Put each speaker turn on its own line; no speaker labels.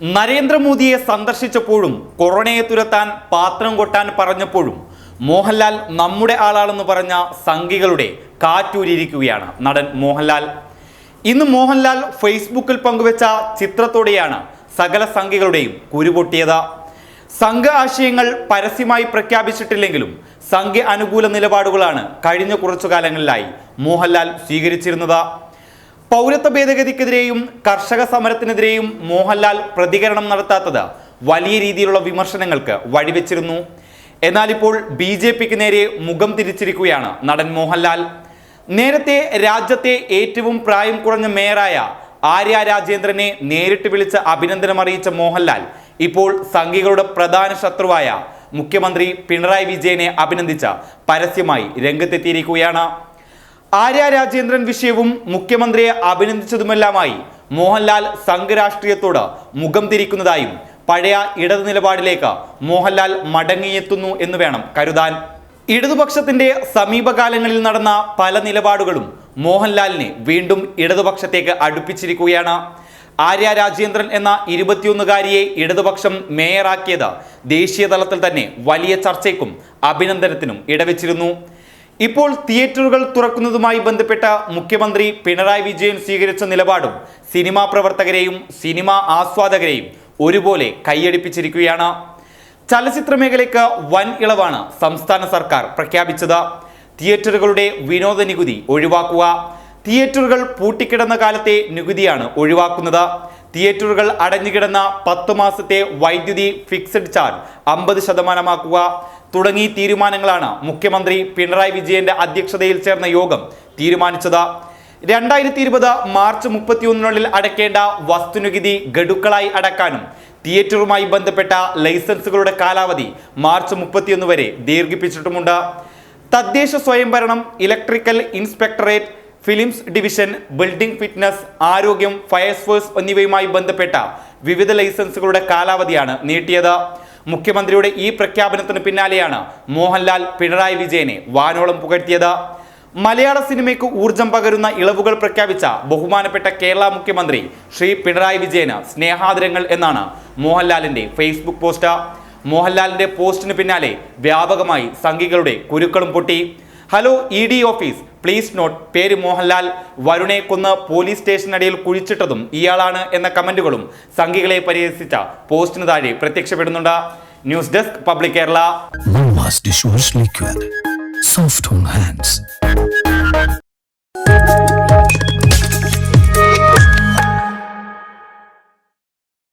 നരേന്ദ്രമോദിയെ സന്ദർശിച്ചപ്പോഴും കൊറോണയെ തുരത്താൻ പാത്രം കൊട്ടാൻ പറഞ്ഞപ്പോഴും മോഹൻലാൽ നമ്മുടെ ആളാണെന്ന് പറഞ്ഞ സംഘികളുടെ കാറ്റൂരിയിരിക്കുകയാണ് നടൻ മോഹൻലാൽ. ഇന്ന് മോഹൻലാൽ ഫേസ്ബുക്കിൽ പങ്കുവച്ച ചിത്രത്തോടെയാണ് സകല സംഘികളുടെയും കുരുപൊട്ടിയത് സംഘ ആശയങ്ങൾ പരസ്യമായി പ്രഖ്യാപിച്ചിട്ടില്ലെങ്കിലും സംഘ അനുകൂല നിലപാടുകളാണ് കഴിഞ്ഞ കുറച്ചു കാലങ്ങളിലായി മോഹൻലാൽ സ്വീകരിച്ചിരുന്നത്. പൗരത്വ ഭേദഗതിക്കെതിരെയും കർഷക സമരത്തിനെതിരെയും മോഹൻലാൽ പ്രതികരണം നടത്താത്തത് വലിയ രീതിയിലുള്ള വിമർശനങ്ങൾക്ക് വഴിവെച്ചിരുന്നു. എന്നാൽ ഇപ്പോൾ ബി ജെ പിക്ക് നേരെ മുഖം തിരിച്ചിരിക്കുകയാണ് നടൻ മോഹൻലാൽ. നേരത്തെ രാജ്യത്തെ ഏറ്റവും പ്രായം കുറഞ്ഞ മേയറായ ആര്യ രാജേന്ദ്രനെ നേരിട്ട് വിളിച്ച് അഭിനന്ദനം അറിയിച്ച മോഹൻലാൽ ഇപ്പോൾ സംഘികളുടെ പ്രധാന ശത്രുവായ മുഖ്യമന്ത്രി പിണറായി വിജയനെ അഭിനന്ദിച്ച പരസ്യമായി രംഗത്തെത്തിയിരിക്കുകയാണ്. ആര്യ രാജേന്ദ്രൻ വിഷയവും മുഖ്യമന്ത്രിയെ അഭിനന്ദിച്ചതുമെല്ലാമായി മോഹൻലാൽ സംഘരാഷ്ട്രീയത്തോട് മുഖം തിരിക്കുന്നതായും പഴയ ഇടതു നിലപാടിലേക്ക് മോഹൻലാൽ മടങ്ങിയെത്തുന്നു എന്ന് വേണം കരുതാൻ. ഇടതുപക്ഷത്തിന്റെ സമീപകാലങ്ങളിൽ നടന്ന പല നിലപാടുകളും മോഹൻലാലിനെ വീണ്ടും ഇടതുപക്ഷത്തേക്ക് അടുപ്പിച്ചിരിക്കുകയാണ്. ആര്യ രാജേന്ദ്രൻ എന്ന ഇരുപത്തിയൊന്നുകാരിയെ ഇടതുപക്ഷം മേയറാക്കിയത് ദേശീയ തലത്തിൽ തന്നെ വലിയ ചർച്ചയ്ക്കും അഭിനന്ദനത്തിനും ഇടവെച്ചിരുന്നു. ഇപ്പോൾ തിയേറ്ററുകൾ തുറക്കുന്നതുമായി ബന്ധപ്പെട്ട മുഖ്യമന്ത്രി പിണറായി വിജയൻ സ്വീകരിച്ച നിലപാടും സിനിമാ പ്രവർത്തകരെയും സിനിമാ ആസ്വാദകരെയും ഒരുപോലെ കൈയടിപ്പിച്ചിരിക്കുകയാണ്. ചലച്ചിത്ര മേഖലയ്ക്ക് വൻ ഇളവാണ് സംസ്ഥാന സർക്കാർ പ്രഖ്യാപിച്ചത്. തിയേറ്ററുകളുടെ വിനോദ നികുതി ഒഴിവാക്കുക. തിയേറ്ററുകൾ പൂട്ടിക്കിടന്ന കാലത്തെ നികുതിയാണ് ഒഴിവാക്കുന്നത്. തിയേറ്ററുകൾ അടഞ്ഞുകിടന്ന പത്ത് മാസത്തെ വൈദ്യുതി ഫിക്സഡ് ചാർജ് അമ്പത് ശതമാനമാക്കുക. തുടങ്ങി തീരുമാനങ്ങളാണ് മുഖ്യമന്ത്രി പിണറായി വിജയന്റെ അധ്യക്ഷതയിൽ ചേർന്ന യോഗം തീരുമാനിച്ചത്. രണ്ടായിരത്തി ഇരുപത് മാർച്ച് മുപ്പത്തിയൊന്നിനുള്ളിൽ അടയ്ക്കേണ്ട വസ്തുനികുതി ഗഡുക്കളായി അടക്കാനും തിയേറ്ററുമായി ബന്ധപ്പെട്ട ലൈസൻസുകളുടെ കാലാവധി മാർച്ച് മുപ്പത്തിയൊന്ന് വരെ ദീർഘിപ്പിച്ചിട്ടുമുണ്ട്. തദ്ദേശ സ്വയംഭരണം electrical inspectorate films division building fitness ആരോഗ്യം ഫയർഫോഴ്സ് എന്നിവയുമായി ബന്ധപ്പെട്ട വിവിധ ലൈസൻസുകളുടെ കാലാവധിയാണ് നീട്ടിയത്. മുഖ്യമന്ത്രിയുടെ ഈ പ്രഖ്യാപനത്തിന് പിന്നാലെയാണ് മോഹൻലാൽ പിണറായി വിജയനെ വാനോളം പുകഴ്ത്തിയത്. മലയാള സിനിമയ്ക്ക് ഊർജം പകരുന്ന ഇളവുകൾ പ്രഖ്യാപിച്ച ബഹുമാനപ്പെട്ട കേരള മുഖ്യമന്ത്രി ശ്രീ പിണറായി വിജയന് സ്നേഹാദരങ്ങൾ എന്നാണ് മോഹൻലാലിന്റെ ഫേസ്ബുക്ക് പോസ്റ്റ്. മോഹൻലാലിന്റെ പോസ്റ്റിന് പിന്നാലെ വ്യാപകമായി സംഘികളുടെ കുരുക്കളും പൊട്ടി. Hello E D office. Please note. പേര് മോഹൻലാൽ. വരുണെ കൊന്ന് പോലീസ് സ്റ്റേഷനടിയിൽ കുഴിച്ചിട്ടതും ഇയാളാണ് എന്ന കമന്റുകളും സംഘികളെ പരിഹസിച്ച പോസ്റ്റിന് താഴെ പ്രത്യക്ഷപ്പെടുന്നുണ്ട്. News desk Public Kerala.
Mama's dishwash